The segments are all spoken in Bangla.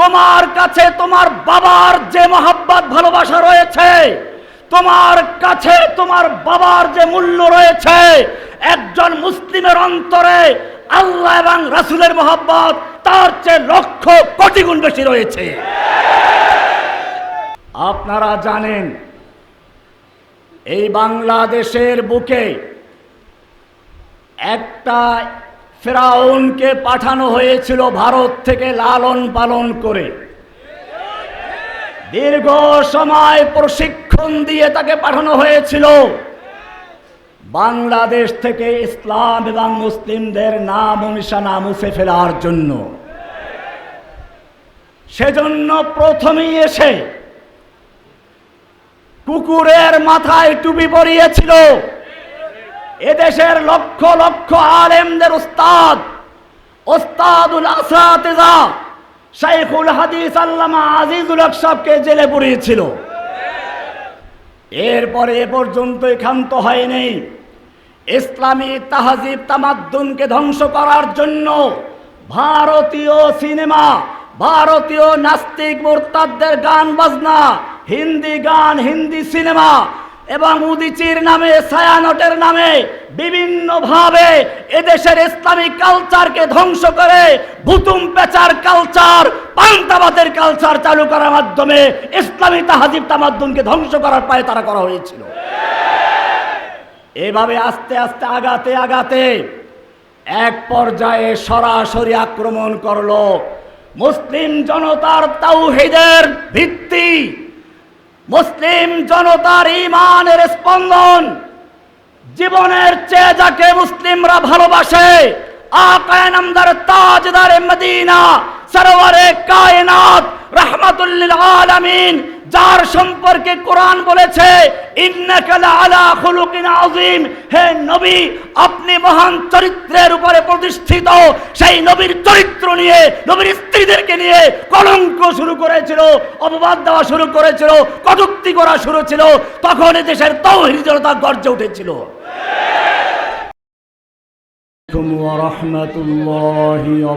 তোমার কাছে তোমার বাবার যে মহাব্বত, ভালোবাসা রয়েছে, তোমার কাছে তোমার বাবার যে মূল্য রয়েছে, একজন মুসলিমের অন্তরে আল্লাহ এবং রাসুলের মহাব্বত, তার চেয়ে লক্ষ কোটি গুণ বেশি রয়েছে। আপনারা জানেন, এই বাংলাদেশের বুকে একটা ফেরাউনকে পাঠানো হয়েছিল ভারত থেকে লালন পালন করে। দীর্ঘ সময় প্রশিক্ষণ দিয়ে তাকে পাঠানো হয়েছিল। বাংলাদেশ থেকে ইসলাম এবং মুসলিমদের নাম নিশানা মুছে ফেলার জন্য। সেজন্য প্রথমেই এসে কুকুরের মাথায় টুপি পরিয়েছিল। এদেশের লক্ষ লক্ষ আলেমদের উস্তাদ ওস্তাদুল আসাতেজা শাইখুল হাদিস আল্লামা আজিজুল হক সাহেবকে জেলে পুড়িয়েছিল। এরপরে এ পর্যন্ত ক্ষান্ত হয়নি। ইসলামী তাহাজিব তামাদ্দুনকে ধ্বংস করার জন্য ভারতীয় সিনেমা, ভারতীয় নাস্তিক মোরতাদদের গান বাজনা, হিন্দি গান, হিন্দি সিনেমা এবং উদিচির নামে ছায়ানটের নামে বিভিন্ন ভাবে এদেশের ইসলামিক কালচারকে ধ্বংস করে ভুতুম পেচার কালচার, পান্তাবাদের কালচার চালু করার মাধ্যমে ইসলামী তাহাজিব তামাদ্দুনকে ধ্বংস করার পায়ে তারা করা হয়েছিল। এভাবে আস্তে আস্তে, আগাতে আগাতে এক পর্যায়ে সরাসরি আক্রমণ করল মুসলিম জনতার তাওহিদের ভিত্তি। মুসলিম জনতার ইমানের স্পন্দন। জীবনের চেয়ে যাকে মুসলিমরা ভালোবাসে, আকায় নামদার তাজদার মদিনা সরোয়ারে কায়নাত রাহমাতুল্লিল আলামিন, যার সম্পর্কে কোরআন বলেছে আলা খুলুকিন আজিম হে নবী, আপনি মহান চরিত্রের উপরে প্রতিষ্ঠিত। সেই নবীর চরিত্র নিয়ে, নবীর স্ত্রীদেরকে নিয়ে কলঙ্ক শুরু করেছিল, অপবাদ দেওয়া শুরু করেছিল, কটুক্তি করা শুরু ছিল। তখন দেশের তৌহিদ জনতা গর্জে উঠেছিল। ওয়া রাহমাতুল্লাহি ওয়া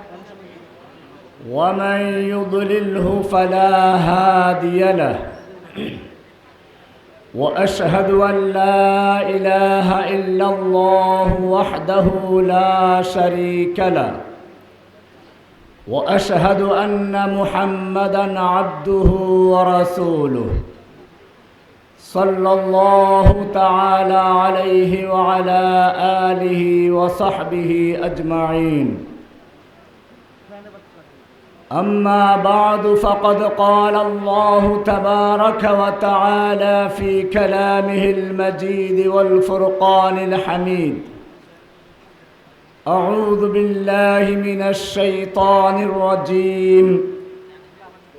ومن يضلله فلا هادي له. وأشهد أن لا إله إلا الله وحده لا شريك له. وأشهد أن محمدا عبده ورسوله. صلى الله تعالى عليه وعلى آله وصحبه أجمعين. اما بعد فقد قال الله تبارك وتعالى في كلامه المجيد والفرقان الحميد اعوذ بالله من الشيطان الرجيم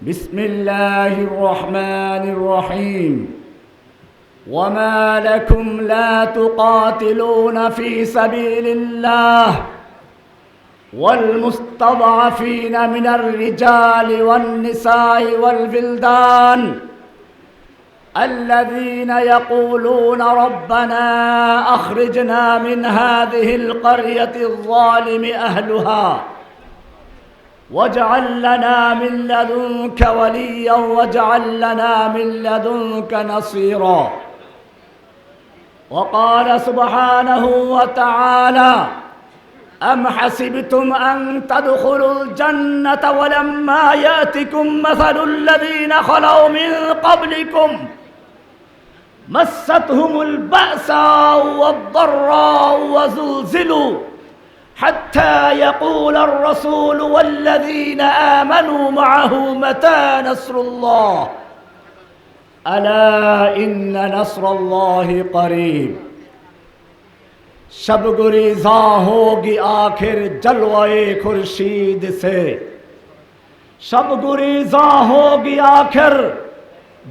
بسم الله الرحمن الرحيم وما لكم لا تقاتلون في سبيل الله والمستضعفين من الرجال والنساء والبلدان الذين يقولون ربنا أخرجنا من هذه القرية الظالم أهلها واجعل لنا من لدنك وليا واجعل لنا من لدنك نصيرا. وقال سبحانه وتعالى أم حسبتم أن تدخلوا الجنة ولما يأتكم مثل الذين خلوا من قبلكم مستهم البأساء والضراء وزلزلوا حتى يقول الرسول والذين آمنوا معه متى نصر الله؟ ألا إن نصر الله قريب شب گریزاں ہوگی آخر جلوائے خورشید سے۔ شب گریزاں ہوگی آخر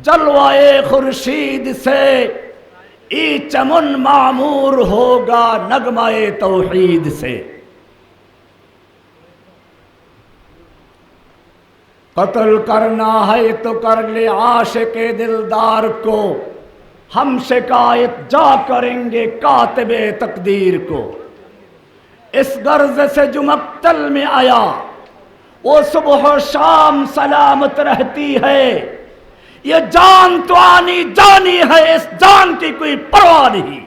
جلوائے خورشید سے۔ ای چمن معمور ہوگا نغمہ توحید سے۔ قتل کرنا ہے تو کر لے عاشق دلدار کو۔ ہم شکایت جا کریں گے کاتب تقدیر کو۔ اس غرض سے جو مقتل میں آیا، وہ صبح و شام سلامت رہتی ہے۔ یہ جان تو آنی جانی ہے، اس جان کی کوئی پرواہ نہیں۔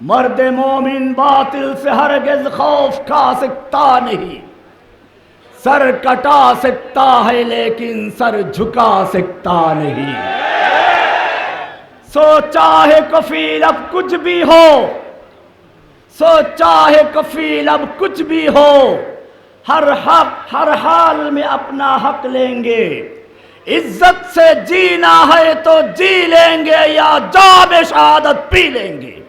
مرد مومن باطل سے ہرگز خوف کھا سکتا نہیں۔ سر کٹا سکتا ہے لیکن سر جھکا سکتا نہیں۔ سوچا ہے کفیل اب کچھ بھی ہو۔ سوچا ہے کفیل اب کچھ بھی ہو۔ ہر حق، ہر حال میں اپنا حق لیں گے۔ عزت سے جینا ہے تو جی لیں گے یا جاب شہادت پی لیں گے۔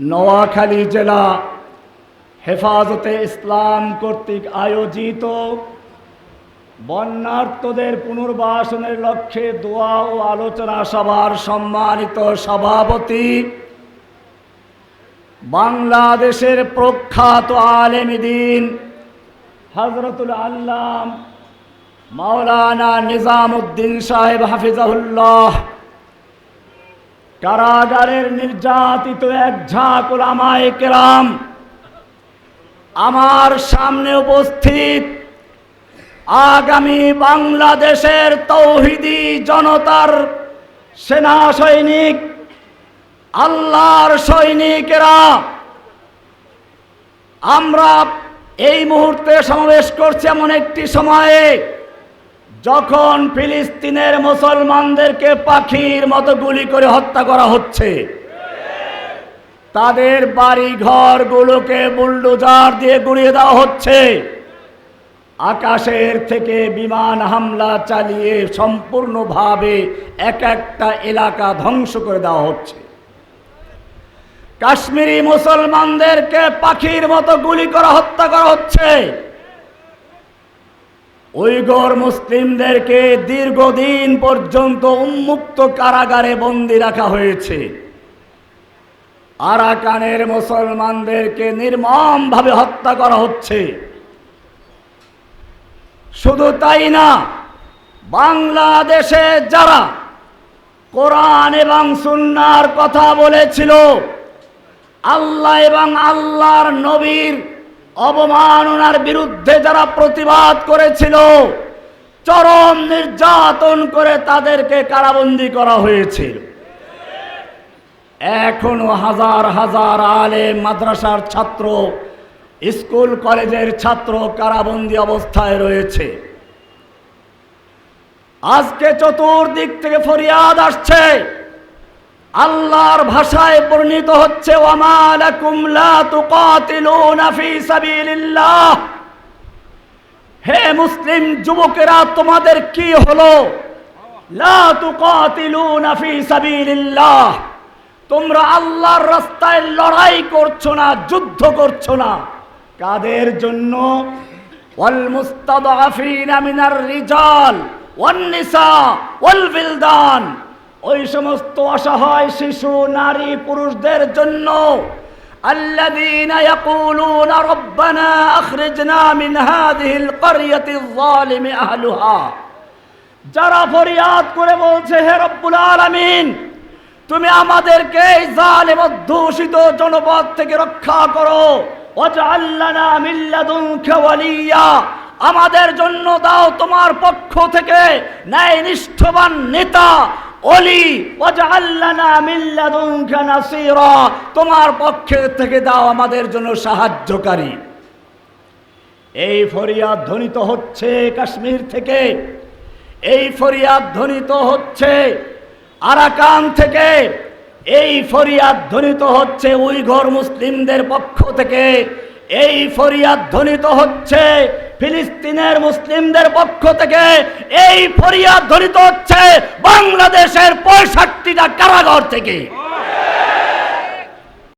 نواخلی جلا হেফাজতে ইসলাম কর্তৃক আয়োজিত বন্যার্তদের পুনর্বাসনের লক্ষ্যে দোয়া ও আলোচনা সভার সম্মানিত সভাপতি, বাংলাদেশের প্রখ্যাত আলেমিদিন হজরতুল আল্লাম মাওলানা নিজামুদ্দিন সাহেব হাফিজাহুল্লাহ। কারাগারের নির্যাতিত এক ঝাঁক ওলামায়ে কেরাম আমার সামনে উপস্থিত আগামী বাংলাদেশের তৌহিদি জনতার সেনা সৈনিক, আল্লাহর সৈনিকেরা, আমরা এই মুহূর্তে সমাবেশ করছি এমন একটি সময়ে যখন ফিলিস্তিনের মুসলমানদেরকে পাখির মতো গুলি করে হত্যা করা হচ্ছে। তাদের বাড়ি ঘরগুলোকে বুলডোজার দিয়ে গুড়িয়ে দেওয়া হচ্ছে। আকাশের থেকে বিমান হামলা চালিয়ে সম্পূর্ণভাবে এক একটা এলাকা ধ্বংস করে দেওয়া হচ্ছে। কাশ্মীরি মুসলমানদেরকে পাখির মতো গুলি করা, হত্যা করা হচ্ছে। উইগর মুসলিমদেরকে দীর্ঘদিন পর্যন্ত উন্মুক্ত কারাগারে বন্দি রাখা হয়েছে। আরাকানের মুসলমানদেরকে নির্মমভাবে হত্যা করা হচ্ছে। শুধু তাই না, বাংলাদেশে যারা কোরআন এবং সুন্নার কথা বলেছিল, আল্লাহ এবং আল্লাহর নবীর অবমাননার বিরুদ্ধে যারা প্রতিবাদ করেছিল, চরম নির্যাতন করে তাদেরকে কারাবন্দি করা হয়েছিল। এখনও হাজার হাজার আলে মাদ্রাসার ছাত্র, স্কুল, কলেজের ছাত্র কারাবন্দি অবস্থায় রয়েছে। আজকে চতুর্দিক থেকে ফরিয়াদ আসছে। আল্লাহর ভাষায় পরিণত হচ্ছে হে মুসলিম যুবকেরা, তোমাদের কি হলো? লা তুকাতিলুনা ফি সাবিলিল্লাহ। তোমরা আল্লাহর রাস্তায় লড়াই করছো না যুদ্ধ করছো না কাদের জন্য ওয়াল মুস্তাদআফিনা মিনার রিজাল ওয়ান নিসা ওয়াল বিলদান ওই সমস্ত অসহায় শিশু নারী পুরুষদের জন্য الذين يقولون ربنا أخرجنا من هذه القرية الظالم أهلها যারা ফরিয়াদ করে বলছে হে রব্বুল আলামিন তুমি আমাদেরকে এই জালেম অধ্যুষিত জনপদ থেকে রক্ষা করো। আমাদের জন্য দাও তোমার পক্ষ থেকে ন্যায় নিষ্ঠবান নেতা অলি তোমার পক্ষে থেকে দাও আমাদের জন্য সাহায্যকারী। এই ফরিয়াদ ধ্বনিত হচ্ছে কাশ্মীর থেকে। এই ফরিয়াদ ধ্বনিত হচ্ছে আরাকান থেকে এই ফরিয়াদ ধ্বনিত হচ্ছে উইঘর মুসলিমদের পক্ষ থেকে। এই ফরিয়াদ ধ্বনিত হচ্ছে ফিলিস্তিনের মুসলিমদের পক্ষ থেকে। এই ফরিয়াদ ধ্বনিত হচ্ছে বাংলাদেশের পঁয়ষট্টিটা কারাগর থেকে।